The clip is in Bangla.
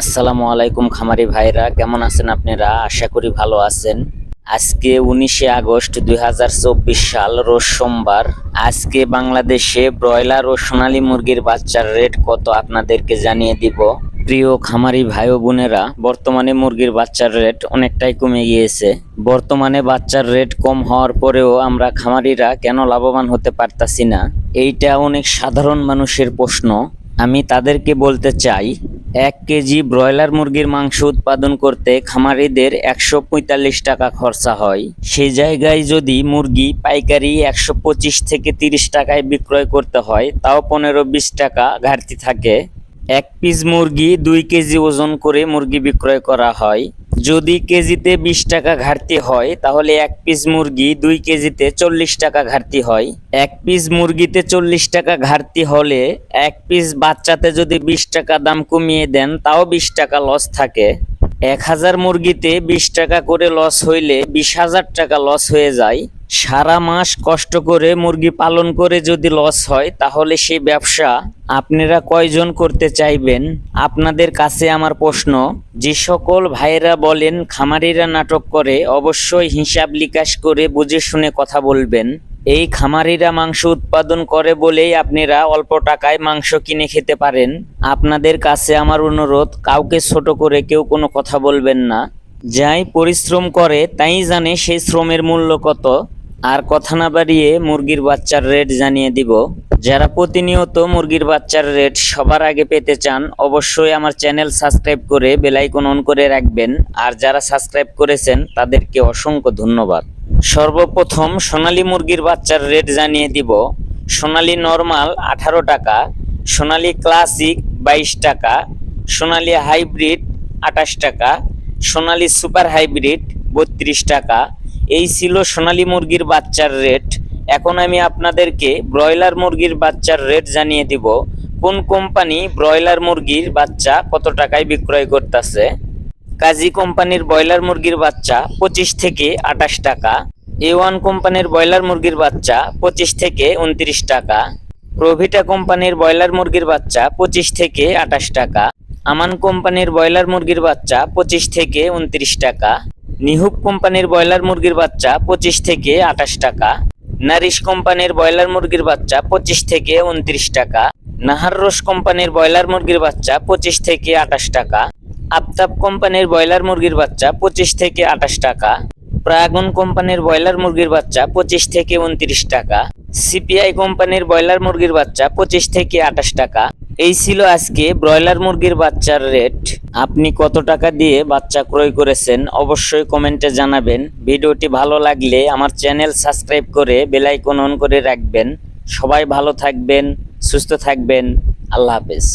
আসসালামু আলাইকুম খামারি ভাইরা, কেমন আছেন আপনারা? আশা করি ভালো আছেন। আজকে উনিশে আগস্ট দুই সাল রোজ সোমবার। আজকে বাংলাদেশে ব্রয়লার ও সোনালী মুরগির বাচ্চার রেট কত আপনাদেরকে জানিয়ে দিব। প্রিয় খামারি ভাই ও বোনেরা, বর্তমানে মুরগির বাচ্চার রেট অনেকটাই কমে গিয়েছে। বর্তমানে বাচ্চার রেট কম হওয়ার পরেও আমরা খামারিরা কেন লাভবান হতে পারতাছি না? এইটা অনেক সাধারণ মানুষের প্রশ্ন। আমি তাদেরকে বলতে চাই, এক কেজি ব্রয়লার মুরগির মাংস উৎপাদন করতে খামারিদের একশো পঁয়তাল্লিশ টাকা খরচা হয়। সে জায়গায় যদি মুরগি পাইকারি একশো পঁচিশ থেকে তিরিশ টাকায় বিক্রয় করতে হয়, তাও পনেরো বিশ টাকা ঘাটতি থাকে। এক পিস মুরগি দুই কেজি ওজন করে মুরগি বিক্রয় করা হয়। যদি কেজিতে বিশ টাকা ঘাটতি হয়, তাহলে এক পিস মুরগি দুই কেজিতে চল্লিশ টাকা ঘাটতি হয়। এক পিস মুরগিতে চল্লিশ টাকা ঘাটতি হলে এক পিস বাচ্চাতে যদি বিশ টাকা দাম কমিয়ে দেন, তাও বিশ টাকা লস থাকে। এক হাজার মুরগিতে বিশ টাকা করে লস হইলে বিশ হাজার টাকা লস হয়ে যায়। সারা মাস কষ্ট করে মুরগি পালন করে যদি লস হয়, তাহলে সেই ব্যবসা আপনারা কয়জন করতে চাইবেন? আপনাদের কাছে আমার প্রশ্ন, যে সকল ভাইয়েরা বলেন খামারিরা নাটক করে, অবশ্যই হিসাব লিকাশ করে বুঝে শুনে কথা বলবেন। এই খামারিরা মাংস উৎপাদন করে বলেই আপনারা অল্প টাকায় মাংস কিনে খেতে পারেন। আপনাদের কাছে আমার অনুরোধ, কাউকে ছোট করে কেউ কোনো কথা বলবেন না। যাই পরিশ্রম করে, তাই জানে সেই শ্রমের মূল্য কত। আর কথা না বাড়িয়ে মুরগির বাচ্চার রেট জানিয়ে দিব। যারা প্রতিনিয়ত মুরগির বাচ্চার রেট সবার আগে পেতে চান, অবশ্যই আমার চ্যানেল সাবস্ক্রাইব করে বেলাইকন অন করে রাখবেন। আর যারা সাবস্ক্রাইব করেছেন, তাদেরকে অসংখ্য ধন্যবাদ। সর্বপ্রথম সোনালি মুরগির বাচ্চার রেট জানিয়ে দিব। সোনালি নর্মাল আঠারো টাকা, সোনালি ক্লাসিক বাইশ টাকা, সোনালী হাইব্রিড আঠাশ টাকা, সোনালি সুপার হাইব্রিড বত্রিশ টাকা এই ছিল সোনালী মুরগির বাচ্চার রেট এখন আমি আপনাদেরকে ব্রয়লার মুরগির বাচ্চার রেট জানিয়ে দিব। কোন কোম্পানি ব্রয়লার মুরগির বাচ্চা কত টাকায় বিক্রয় করতেছে? কাজী কোম্পানির ব্রয়লার মুরগির বাচ্চা পঁচিশ থেকে আঠাশ টাকা। এ ওয়ান কোম্পানির ব্রয়লার মুরগির বাচ্চা পঁচিশ থেকে উনত্রিশ টাকা। প্রভিটা কোম্পানির ব্রয়লার মুরগির বাচ্চা পঁচিশ থেকে আঠাশ টাকা। আমান কোম্পানির ব্রয়লার মুরগির বাচ্চা পঁচিশ থেকে উনত্রিশ টাকা। নিহুক কোম্পানির ব্রয়লার মুরগির বাচ্চা পঁচিশ থেকে আঠাশ টাকা, নারিশ কোম্পানির ব্রয়লার মুরগির বাচ্চা পঁচিশ থেকে উনত্রিশ টাকা, নাহার রোস কোম্পানির ব্রয়লার মুরগির বাচ্চা পঁচিশ থেকে আঠাশ টাকা, আফতাব কোম্পানির ব্রয়লার মুরগির বাচ্চা পঁচিশ থেকে আঠাশ টাকা, প্রাগন কোম্পানির ব্রয়লার মুরগির বাচ্চা পঁচিশ থেকে উনত্রিশ টাকা, সিপিআই কোম্পানির ব্রয়লার মুরগির বাচ্চা পঁচিশ থেকে আঠাশ টাকা এই ছিল আজকে ব্রয়লার মুরগির বাচ্চার রেট। আপনি কত টাকা দিয়ে বাচ্চা ক্রয় করেছেন অবশ্যই কমেন্টে জানাবেন। ভিডিওটি ভালো লাগলে আমার চ্যানেল সাবস্ক্রাইব করে বেলাইকন অন করে রাখবেন। সবাই ভালো থাকবেন, সুস্থ থাকবেন। আল্লাহ হাফেজ।